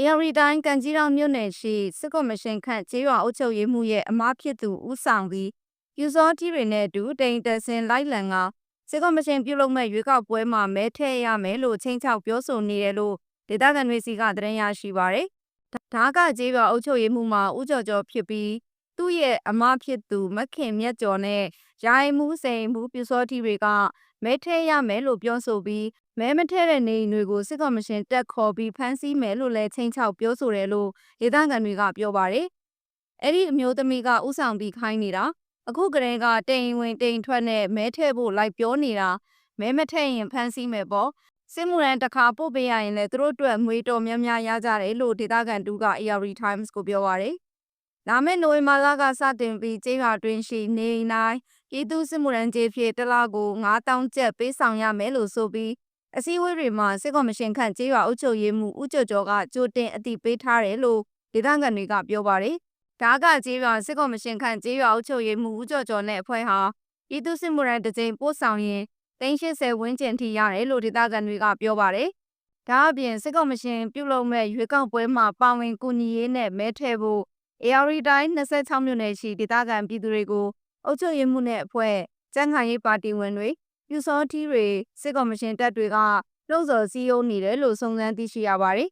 AR တိုင်းကန်ကြီးတော်မြို့နယ်ရှိစစ်ကော်မရှင်ခန့်ကျေးရွာအုပ်ချုပ်ရေးမှုရဲ့အမားဖြစ်သူဦးဆောင်ပြီးယူစောကြီးတွေနဲ့အတူတိန်တက်စင်လိုက်လံကစစ်ကော်မရှင်ပြုလုပ်မဲ့ရွေးကောက်ပွဲမှာမဲထည့်ရမယ်လို့ချင်းချောက်ပြောဆိုနေတယ်လို့ဒေသခံတွေစီကသတင်းရရှိပါရယ်။ဒါကကျေးရွာအုပ်ချုပ်ရေးမှုမှာဦးကျော်ကျော်ဖြစ်ပြီးသူ့ရဲ့အမားဖြစ်သူမခင်မြတ်ကျော်နဲ့ရိုင်းမှုစိန်မှုပြူစောတီတွေက မဲထည့်ရမယ်လို့ပြောဆိုပြီးမဲမထည့်တဲ့နေအိမ်တွေကိုစစ်ကော်မရှင်တက်ခေါ်ပြီးဖမ်းဆီးမယ်လို့လည်းချင်းချောက်ပြောဆိုတယ်လို့ဒေသခံတွေကပြောပါတယ်။အဲ့ဒီအမျိုးသမီးကဥဆောင်ပြီးခိုင်းနေတာအခုကလေးကတိမ်ဝင်တိမ်ထွက်နဲ့မဲထည့်ဖို့လိုက်ပြောနေတာမဲမထည့်ရင်ဖမ်းဆီးမယ်ပေါ့စစ်မှုရန်တစ်ခါပို့ပေးရရင်လည်းသူတို့အတွက်မွေတော်များများရကြတယ်လို့ဒေသခံတူက AR Times ကိုပြောပါတယ်။ လာမယ့်နိုဝင်ဘာလကစတင်ပြီးကျေးရွာတွင်ရှိနေအိမ်တိုင်းပြည်သူစစ်မှုရန်ကျေးဖြစ်တစ်လကို9000ကျပ်ပေးဆောင်ရမယ်လို့ဆိုပြီးအစည်းအဝေးတွေမှာစစ်ကော်မရှင်ခန့်ကျေးရွာအုပ်ချုပ်ရေးမှူးဦးကျော်ကျော်ကကြိုတင်အသိပေးထားတယ်လို့ဒေသခံတွေကပြောပါတယ်။ဒါကကျေးရွာစစ်ကော်မရှင်ခန့်ကျေးရွာအုပ်ချုပ်ရေးမှူးဦးကျော်ကျော်နဲ့အဖွဲ့ဟာပြည်သူစစ်မှုရန်တစ်ကြိမ်ပို့ဆောင်ရင်380ဝန်းကျင်ထိရတယ်လို့ဒေသခံတွေကပြောပါတယ်။ဒါအပြင်စစ်ကော်မရှင်ပြုလုပ်မဲ့ရွေးကောက်ပွဲမှာပါဝင်ကူညီရေးနဲ့မဲထည့်ဖို့ AR တိုင်း26မြို့နယ်ရှိဒေသခံပြည်သူတွေကိုအုပ်ချုပ်ရေးမှုနဲ့အဖွဲ့ကျန်းခိုင်ရေးပါတီဝင်တွေပြူစောထီးတွေစစ်ကော်မရှင်တပ်တွေကလှုံ့ဆော်စည်းရုံးနေတယ်လို့စုံစမ်းသိရှိရပါတယ်